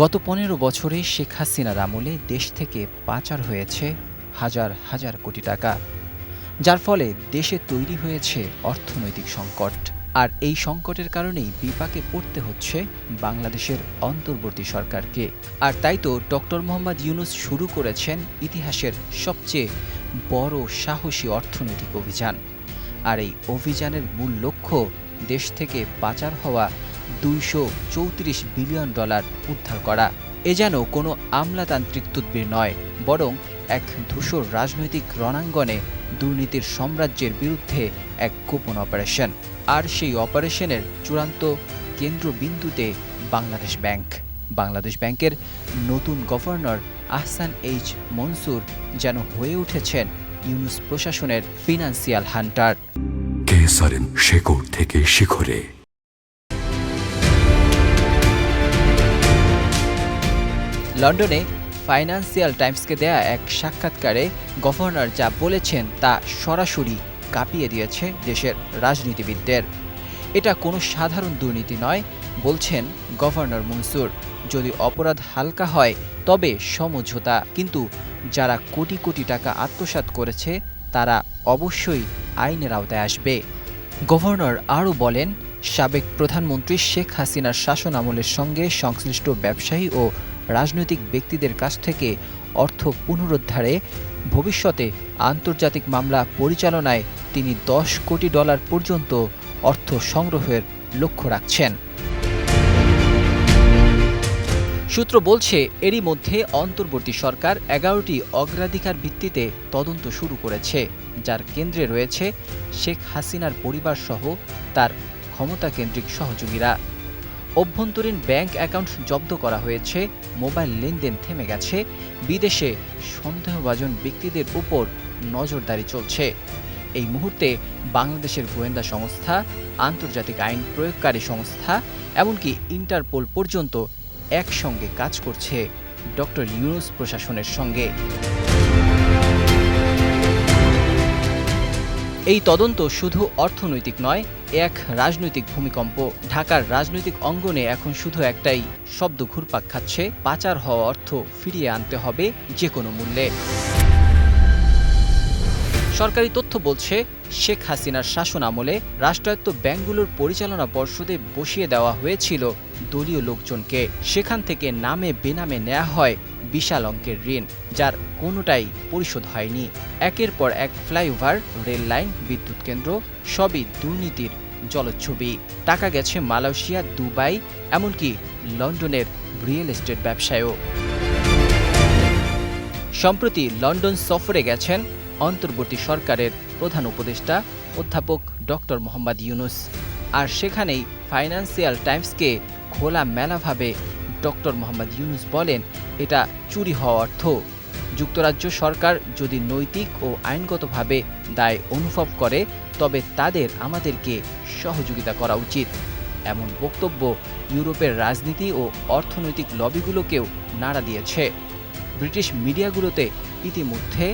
গত পনেরো বছরে শেখ হাসিনার আমলে দেশ থেকে পাচার হয়েছে হাজার হাজার কোটি টাকা, যার ফলে দেশে তৈরি হয়েছে অর্থনৈতিক সংকট। আর এই সংকটের কারণেই বিপাকে পড়তে হচ্ছে বাংলাদেশের অন্তর্বর্তী সরকারকে। আর তাই তো ডক্টর মোহাম্মদ ইউনুস শুরু করেছেন ইতিহাসের সবচেয়ে বড় সাহসী অর্থনৈতিক অভিযান। আর এই অভিযানের মূল লক্ষ্য দেশ থেকে পাচার হওয়া দুইশো চৌত্রিশ বিলিয়ন ডলার উদ্ধার করা। এ যেন কোনো আমলাতান্ত্রিক তদ্বির নয়, বরং এক ধূসর রাজনৈতিক রণাঙ্গনে দুর্নীতির সাম্রাজ্যের বিরুদ্ধে এক গোপন অপারেশন, আর সেই অপারেশনের চূড়ান্ত কেন্দ্রবিন্দুতে বাংলাদেশ ব্যাংক। বাংলাদেশ ব্যাংকের নতুন গভর্নর আহসান এইচ মনসুর যেন হয়ে উঠেছেন ইউনুস প্রশাসনের ফিনান্সিয়াল হান্টার। কেসারেন থেকে শিখরে। লন্ডনে ফাইন্যান্সিয়াল টাইমসকে দেয়া এক সাক্ষাৎকারে গভর্নর যা বলেছেন তা সরাসরি কাঁপিয়ে দিয়েছে দেশের রাজনীতিবিদদের। এটা কোনো সাধারণ দুর্নীতি নয়, বলছেন গভর্নর মনসুর। যদি অপরাধ হালকা হয়, তবে সমঝোতা। কিন্তু যারা কোটি কোটি টাকা আত্মসাৎ করেছে, তারা অবশ্যই আইনের আওতায় আসবে। গভর্নর আরও বলেন, সাবেক প্রধানমন্ত্রী শেখ হাসিনার শাসন আমলের সঙ্গে সংশ্লিষ্ট ব্যবসায়ী ও রাজনৈতিক ব্যক্তিদের কাছ থেকে অর্থ পুনরুদ্ধারে ভবিষ্যতে আন্তর্জাতিক মামলা পরিচালনায় তিনি দশ কোটি ডলার পর্যন্ত অর্থ সংগ্রহের লক্ষ্য রাখছেন। সূত্র বলছে, এরই মধ্যে অন্তর্বর্তী সরকার এগারোটি অগ্রাধিকার ভিত্তিতে তদন্ত শুরু করেছে, যার কেন্দ্রে রয়েছে শেখ হাসিনার পরিবার সহ তার ক্ষমতাকেন্দ্রিক সহযোগীরা। অভ্যন্তরীণ ব্যাংক অ্যাকাউন্ট জব্দ করা হয়েছে, মোবাইল লেনদেন থেমে গেছে, বিদেশে সন্দেহভাজন ব্যক্তিদের উপর নজরদারি চলছে। এই মুহূর্তে বাংলাদেশের গোয়েন্দা সংস্থা, আন্তর্জাতিক আইন প্রয়োগকারী সংস্থা, এমনকি ইন্টারপোল পর্যন্ত একসঙ্গে কাজ করছে ডক্টর ইউনুস প্রশাসনের সঙ্গে। এই তদন্ত শুধু অর্থনৈতিক নয় এক রাজনৈতিক ভূমিকম্প। ঢাকার রাজনৈতিক অঙ্গনে এখন শুধু একটাই, শব্দ ঘুরপাক খাচ্ছে, পাচার হওয়া অর্থ ফিরিয়ে আনতে হবে যে কোনো মূল্যে। সরকারি তথ্য বলছে, শেখ হাসিনার শাসন আমলে রাষ্ট্রায়ত্ত ব্যাংকগুলোর পরিচালনা পর্ষদে বসিয়ে দেওয়া হয়েছিল দলীয় লোকজনকে। সেখান থেকে নামে বেনামে নেওয়া হয় বিশাল অঙ্কের ঋণ, যার কোনোটাই পরিশোধ হয়নি। একের পর এক ফ্লাইওভার, রেল লাইন, বিদ্যুৎ কেন্দ্র, সবই দুর্নীতির জলচ্ছবি। টাকা গেছে মালয়েশিয়া, দুবাই, এমনকি লন্ডনের রিয়েল এস্টেট ব্যবসায়ও। সম্প্রতি লন্ডন সফরে গেছেন অন্তর্বর্তী সরকারের প্রধান উপদেষ্টা, অধ্যাপক ডক্টর মোহাম্মদ ইউনুস। আর সেখানেই ফাইন্যান্সিয়াল টাইমসকে খোলা মেলাভাবে ডক্টর মোহাম্মদ ইউনুস বলেন, এটা চুরি হওয়া অর্থ। যুক্তরাজ্য সরকার যদি নৈতিক ও আইনগতভাবে দায় অনুভব করে, তবে তাদের আমাদেরকে সহযোগিতা করা উচিত। এমন বক্তব্য ইউরোপের রাজনীতি ও অর্থনৈতিক লবিগুলোকেও নাড়া দিয়েছে। ব্রিটিশ মিডিয়াগুলোতে ইতিমধ্যে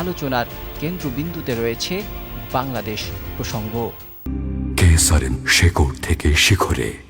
আলোচনার কেন্দ্রবিন্দুতে রয়েছে বাংলাদেশ প্রসঙ্গ। কেসারেন থেকে শিখরে।